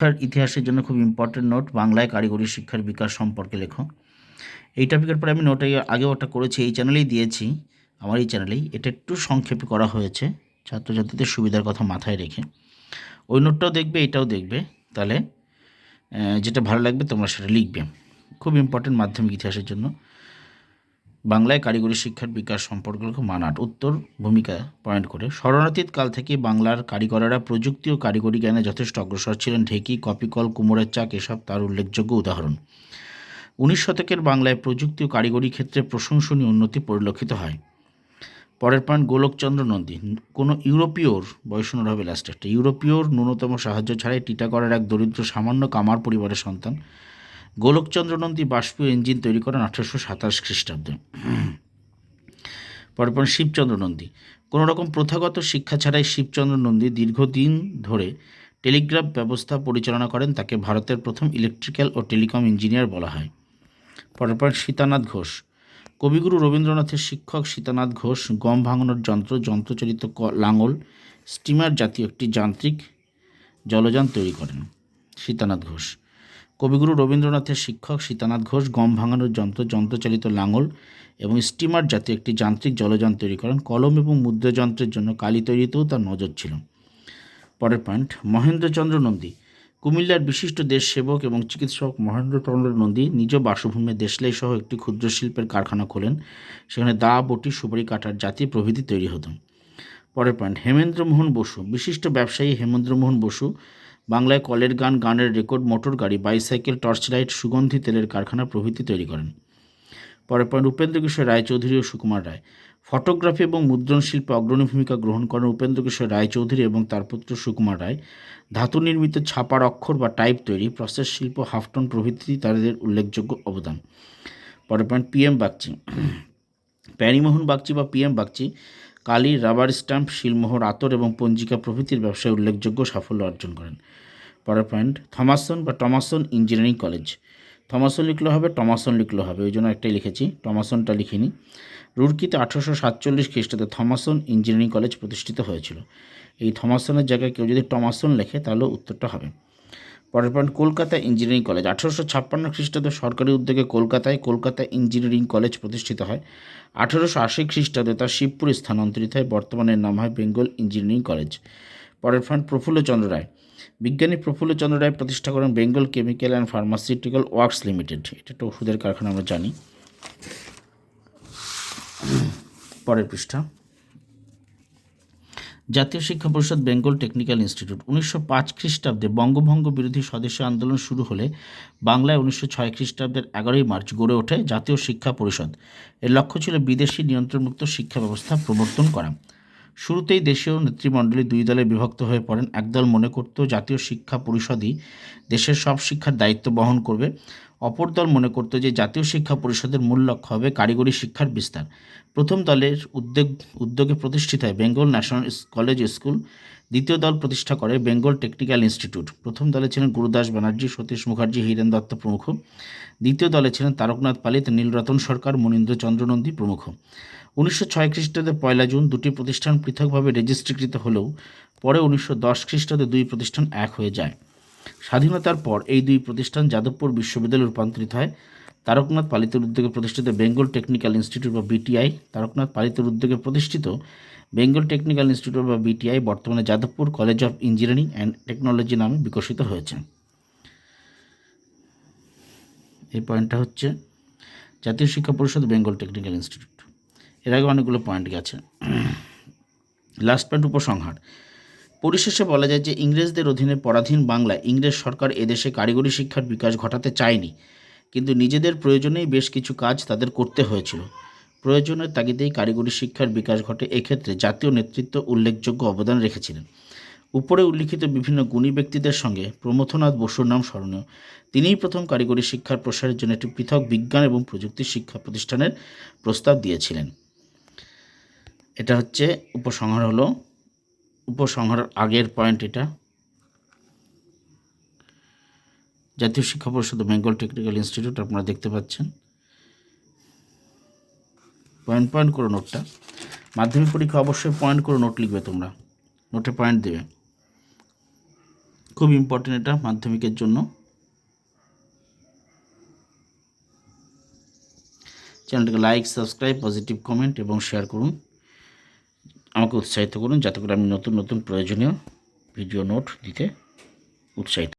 শিক্ষার ইতিহাসের জন্য খুব ইম্পর্টেন্ট নোট বাংলায় কারিগরি শিক্ষার বিকাশ সম্পর্কে লেখো। এই টপিকের পরে আমি নোট আগেও ওটা করেছি, এই চ্যানেলেই দিয়েছি, আমার এই চ্যানেলেই এটা একটু সংক্ষেপে করা হয়েছে, ছাত্রছাত্রীদের সুবিধার কথা মাথায় রেখে। ওই নোটটাও দেখবে, এটাও দেখবে, তাহলে যেটা ভালো লাগবে তোমরা সেটা লিখবে। খুব ইম্পর্টেন্ট মাধ্যমিক ইতিহাসের জন্য। বাংলায় কারিগরি শিক্ষার বিকাশ সম্পর্কে মানাট উত্তর ভূমিকা পয়েন্ট করে। শরণাতীত কাল থেকে বাংলার কারিগরেরা প্রযুক্তি ও কারিগরি জ্ঞানে যথেষ্ট অগ্রসর ছিলেন। ঢেকি, কপিকল, কুমোরের চাক এসব তার উল্লেখযোগ্য উদাহরণ। উনিশ শতকের বাংলায় প্রযুক্তি ও কারিগরি ক্ষেত্রে প্রশংসনীয় উন্নতি পরিলক্ষিত হয়। পরের পয়েন্ট গোলকচন্দ্র নন্দী। কোনো ইউরোপীয়র বয়সনুর হবে লাস্ট ইউরোপীয়র ন্যূনতম সাহায্য ছাড়াই টিটাগড়ের এক দরিদ্র সামান্য কামার পরিবারের সন্তান গোলকচন্দ্র নন্দী বাষ্পীয় ইঞ্জিন তৈরি করেন আঠারোশো সাতাশ খ্রিস্টাব্দে। পয়েন্ট শিবচন্দ্র নন্দী। কোনো রকম প্রথাগত শিক্ষা ছাড়াই শিবচন্দ্র নন্দী দীর্ঘদিন ধরে টেলিগ্রাফ ব্যবস্থা পরিচালনা করেন, তাকে ভারতের প্রথম ইলেকট্রিক্যাল ও টেলিকম ইঞ্জিনিয়ার বলা হয়। পয়েন্ট সীতানাথ ঘোষ। কবিগুরু রবীন্দ্রনাথের শিক্ষক সীতানাথ ঘোষ, গম ভাঙানোর যন্ত্র, যন্ত্রচালিত লাঙল, স্টিমার জাতীয় একটি যান্ত্রিক জলযান তৈরি করেন সীতানাথ ঘোষ। কবিগুরু রবীন্দ্রনাথের শিক্ষক সীতানাথ ঘোষ, গম ভাঙানোর যন্ত্র, যন্ত্রচালিত লাঙল এবং স্টিমার জাতীয় একটি যান্ত্রিক জলযান তৈরি করেন। কলম এবং মুদ্রাযন্ত্রের জন্য কালি তৈরিতেও তার নজর ছিল। পরের পয়েন্ট, মহেন্দ্রচন্দ্র নন্দী। কুমিল্লার বিশিষ্ট দেশ সেবক এবং চিকিৎসক মহেন্দ্রচন্দ্র নন্দী নিজ বাসভূমে দেশলাই সহ একটি ক্ষুদ্র শিল্পের কারখানা খোলেন। সেখানে দা, বটি, সুপারি কাটার জাতি প্রভৃতি তৈরি হতো। পরের পয়েন্ট, হেমেন্দ্রমোহন বসু। বিশিষ্ট ব্যবসায়ী হেমেন্দ্রমোহন বসু বাংলায় কলের গান, গানের রেকর্ড, মোটর গাড়ি, বাইসাইকেল, টর্চ লাইট, সুগন্ধি তেলের কারখানা প্রভৃতি তৈরি করেন। পরে পরে উপেন্দ্র কিশোর রায়চৌধুরী ও সুকুমার রায়। ফটোগ্রাফি এবং মুদ্রণ শিল্পে অগ্রণী ভূমিকা গ্রহণ করেন উপেন্দ্র কিশোর রায়চৌধুরী এবং তার পুত্র সুকুমার রায়। ধাতু নির্মিত ছাপার অক্ষর বা টাইপ তৈরি, প্রসেস শিল্প, হাফটন প্রভৃতি তাদের উল্লেখযোগ্য অবদান। পরে পয়েন্ট পিএম বাগচি। প্যারিমোহন বাগচি বা পিএম বাগচি কালি রাবার স্ট্যাম্প, শিলমোহর আতর এবং পঞ্জিকা প্রভৃতির ব্যবসায় উল্লেখযোগ্য সাফল্য অর্জন করেন। পরের পয়েন্ট, থমাসন বা টমাসন ইঞ্জিনিয়ারিং কলেজ। থমাসন লিখলে হবে, টমাসন লিখলে হবে, ওই জন্য একটাই লিখেছি, টমাসনটা লিখিনি। রুরকিতে আঠারোশো সাতচল্লিশ খ্রিস্টাব্দে থমাসন ইঞ্জিনিয়ারিং কলেজ প্রতিষ্ঠিত হয়েছিল। এই থমাসনের জায়গায় কেউ যদি টমাসন লেখে, তাহলে উত্তরটা হবে। পরের কলকাতা ইঞ্জিনিয়ারিং কলেজ। আঠারোশো ছাপ্পান্ন খ্রিস্টাব্দে সরকারি উদ্যোগে কলকাতায় কলকাতা ইঞ্জিনিয়ারিং কলেজ প্রতিষ্ঠিত হয়। আঠারোশো আশি খ্রিস্টাব্দে তা শিবপুরে স্থানান্তরিত হয়, বর্তমানে নাম হয় বেঙ্গল ইঞ্জিনিয়ারিং কলেজ। পরের পয়েন্ট, প্রফুল্লচন্দ্র রায়। বিজ্ঞানী প্রফুল্লচন্দ্র রায় প্রতিষ্ঠা করেন Bengal chemical and pharmaceutical works limited. এটা একটা ওষুধের কারখানা আমরা জানি। পরের পৃষ্ঠা। জাতীয় শিক্ষা পরিষদ বেঙ্গল টেকনিক্যাল ইনস্টিটিউট। উনিশশো পাঁচ খ্রিস্টাব্দে বঙ্গভঙ্গ বিরোধী স্বদেশী আন্দোলন শুরু হলে বাংলায় উনিশশো ছয় খ্রিস্টাব্দের এগারোই মার্চ গড়ে ওঠে জাতীয় শিক্ষা পরিষদ। এর লক্ষ্য ছিল বিদেশি নিয়ন্ত্রণমুক্ত শিক্ষা ব্যবস্থা প্রবর্তন করা। শুরুতেই দেশীয় নেতৃমণ্ডলী দুই দলে বিভক্ত হয়ে পড়েন। একদল মনে করত জাতীয় শিক্ষা পরিষদই দেশের সব শিক্ষার দায়িত্ব বহন করবে। অপর দল মনে করত যে জাতীয় শিক্ষা পরিষদের মূল লক্ষ্য হবে কারিগরি শিক্ষার বিস্তার। প্রথম দলের উদ্যোগ, উদ্যোগে প্রতিষ্ঠিত হয় বেঙ্গল ন্যাশনাল কলেজ স্কুল। দ্বিতীয় দল প্রতিষ্ঠা করে বেঙ্গল টেকনিক্যাল ইনস্টিটিউট। প্রথম দলে ছিলেন গুরুদাস ব্যানার্জি, সতীশ মুখার্জি, হীরেন দত্ত প্রমুখ। দ্বিতীয় দলে ছিলেন তারকনাথ পালিত, নীলরতন সরকার, মনীন্দ্র চন্দ্র নন্দী প্রমুখ। উনিশশো ছয় খ্রিস্টাব্দে পয়লা জুন দুটি প্রতিষ্ঠান পৃথকভাবে রেজিস্ট্রিকৃত হলেও পরে উনিশশো দশ খ্রিস্টাব্দে দুই প্রতিষ্ঠান এক হয়ে যায়। স্বাধীনতার পর এই দুই প্রতিষ্ঠান যাদবপুর বিশ্ববিদ্যালয়ে রূপান্তরিত হয়। তারকনাথ পালিতের উদ্যোগে প্রতিষ্ঠিত বেঙ্গল টেকনিক্যাল ইনস্টিটিউট বা বিটিআই, তারকনাথ পালিতের উদ্যোগে প্রতিষ্ঠিত বেঙ্গল টেকনিক্যাল ইনস্টিটিউট বা বিটিআই বর্তমানে Jadavpur college of engineering and technology নামে বিকশিত হয়েছে। এই পয়েন্টটা হচ্ছে জাতীয় শিক্ষা পরিষদ বেঙ্গল টেকনিক্যাল ইনস্টিটিউট। এর আগে অনেকগুলো পয়েন্ট গেছে। লাস্ট পয়েন্ট, উপসংহার। পরিশেষে বলা যায় যে ইংরেজদের অধীনে পরাধীন বাংলায় ইংরেজ সরকার এদেশে কারিগরি শিক্ষার বিকাশ ঘটাতে চায়নি। কিন্তু নিজেদের প্রয়োজনেই বেশ কিছু কাজ তাদের করতে হয়েছিল। প্রয়োজনের তাগিদেই কারিগরি শিক্ষার বিকাশ ঘটে। এক্ষেত্রে জাতীয় নেতৃত্ব উল্লেখযোগ্য অবদান রেখেছিলেন। উপরে উল্লিখিত বিভিন্ন গুণী ব্যক্তিদের সঙ্গে প্রমথনাথ বসুর নাম স্মরণীয়। তিনিই প্রথম কারিগরি শিক্ষার প্রসারের জন্য একটি পৃথক বিজ্ঞান এবং প্রযুক্তি শিক্ষা প্রতিষ্ঠানের প্রস্তাব দিয়েছিলেন। এটা হচ্ছে উপসংহার হলো। উপসংহার আগের পয়েন্ট এটা। জাতীয় শিক্ষা পরিষদ, বেঙ্গল টেকনিক্যাল ইনস্টিটিউট, আপনারা দেখতে পাচ্ছেন। পয়েন্ট পয়েন্ট করে নোটটা মাধ্যমিক পরীক্ষা অবশ্যই পয়েন্ট করে নোট লিখবে তোমরা। নোটে পয়েন্ট দেবে। খুব ইম্পর্টেন্ট এটা মাধ্যমিকের জন্য। চ্যানেলটিকে লাইক সাবস্ক্রাইব পজিটিভ কমেন্ট এবং শেয়ার করুন। আমাকে উৎসাহিত করুন যাতে করে আমি নতুন নতুন প্রয়োজনীয় ভিডিও নোট দিতে উৎসাহিত